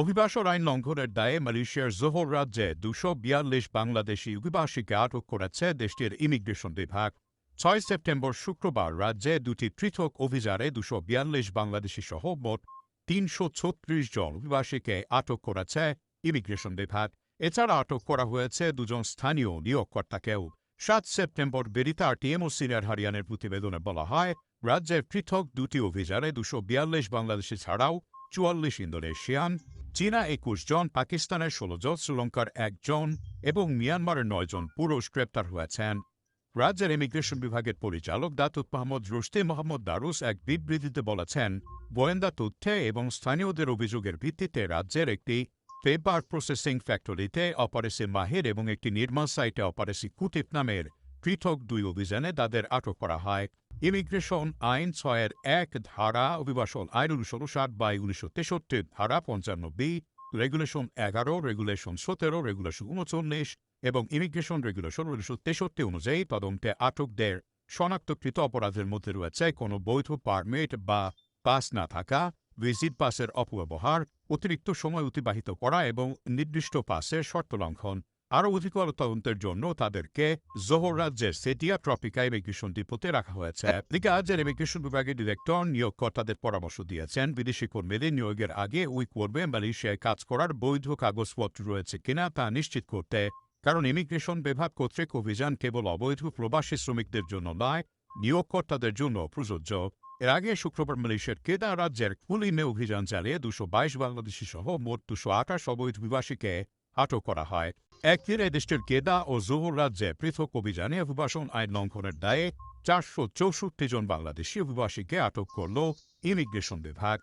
অভিবাসন আইন লঙ্ঘনের দায়ে মালয়েশিয়ার জোহর রাজ্যে দুশো বিয়াল্লিশ বাংলাদেশি অভিবাসীকে আটক করেছে দেশটির ইমিগ্রেশন বিভাগ। ছয় সেপ্টেম্বর শুক্রবার রাজ্যে দুটি পৃথক অভিযানে দুশো বিয়াল্লিশ বাংলাদেশি সহ মোট তিনশো ছত্রিশ জন অভিবাসীকে আটক করেছে ইমিগ্রেশন বিভাগ। এছাড়া আটক করা হয়েছে দুজন স্থানীয় নিয়োগকর্তাকেও। সাত সেপ্টেম্বর বেরিতার টিএমও সিনিয়র হারিয়ানের প্রতিবেদনে বলা হয়, রাজ্যের পৃথক দুটি অভিযানে দুশো বিয়াল্লিশ বাংলাদেশি ছাড়াও চুয়াল্লিশ ইন্দোনেশিয়ান চীনা একুশ জন, পাকিস্তানের ষোলো জন, শ্রীলঙ্কার একজন এবং মিয়ানমারের নয়জন পুরুষ গ্রেপ্তার হয়েছেন। রাজ্যের ইমিগ্রেশন বিভাগের পরিচালক দাতুত মোহাম্মদ রুশতে মোহাম্মদ দারুস এক বিবৃতিতে বলেছেন, গোয়েন্দা তথ্যে এবং স্থানীয়দের অভিযোগের ভিত্তিতে রাজ্যের একটি পেপার প্রসেসিং ফ্যাক্টরিতে অপারেসি মাহির এবং একটি নির্মাণ সাইটে অপারেসি কুটিপ নামের পৃথক দুই অভিযানে তাদের আটক করা হয়। ইমিগ্রেশন আইন ছয়ের এক ধারা অভিবাসন আইন উনিশশো ষাট বাই উনিশশো তেষট্টির ধারা পঞ্চান্ন বি, রেগুলেশন এগারো, রেগুলেশন সতেরো, রেগুলেশন উনচল্লিশ এবং ইমিগ্রেশন রেগুলেশন উনিশশো তেষট্টি অনুযায়ী তদন্তে আটকদের শনাক্তকৃত অপরাধের মধ্যে রয়েছে কোনো বৈধ পারমিট বা পাস না থাকা, ভিজিট পাসের অপব্যবহার, অতিরিক্ত সময় অতিবাহিত করা এবং নির্দিষ্ট পাসের শর্ত লঙ্ঘন। আরও অধিকতর তদন্তের জন্য তাদেরকে জোহর রাজ্যের সেটিয়া ট্রপিকা ইমিগ্রেশন ডিপোতে রাখা হয়েছে। এদিকে রাজ্যের ইমিগ্রেশন বিভাগের ডিরেক্টর নিয়োগকর্তাদের পরামর্শ দিয়েছেন, বিদেশি কর্মীদের নিয়োগের আগে ওই করবে, মালয়েশিয়ায় কাজ করার বৈধ কাগজপত্র রয়েছে কিনা তা নিশ্চিত করতে। কারণ ইমিগ্রেশন বিভাগ কর্তৃক অভিযান কেবল অবৈধ প্রবাসী শ্রমিকদের জন্য নয়, নিয়োগকর্তাদের জন্য প্রযোজ্য। এর আগে শুক্রবার মালয়েশিয়ার কেদা রাজ্যের কুলিমে অভিযান চালিয়ে দুশো বাইশ বাংলাদেশি সহ মোট দুশো আঠাশ অবৈধ অভিবাসীকে আটক করা হয়। একদিনে দেশটির কেদা ও জোহর রাজ্যে পৃথক অভিযানে অভিবাসন আইন লঙ্ঘনের দায়ে চারশো চৌষট্টি জন বাংলাদেশি অভিবাসীকে আটক করল ইমিগ্রেশন বিভাগ।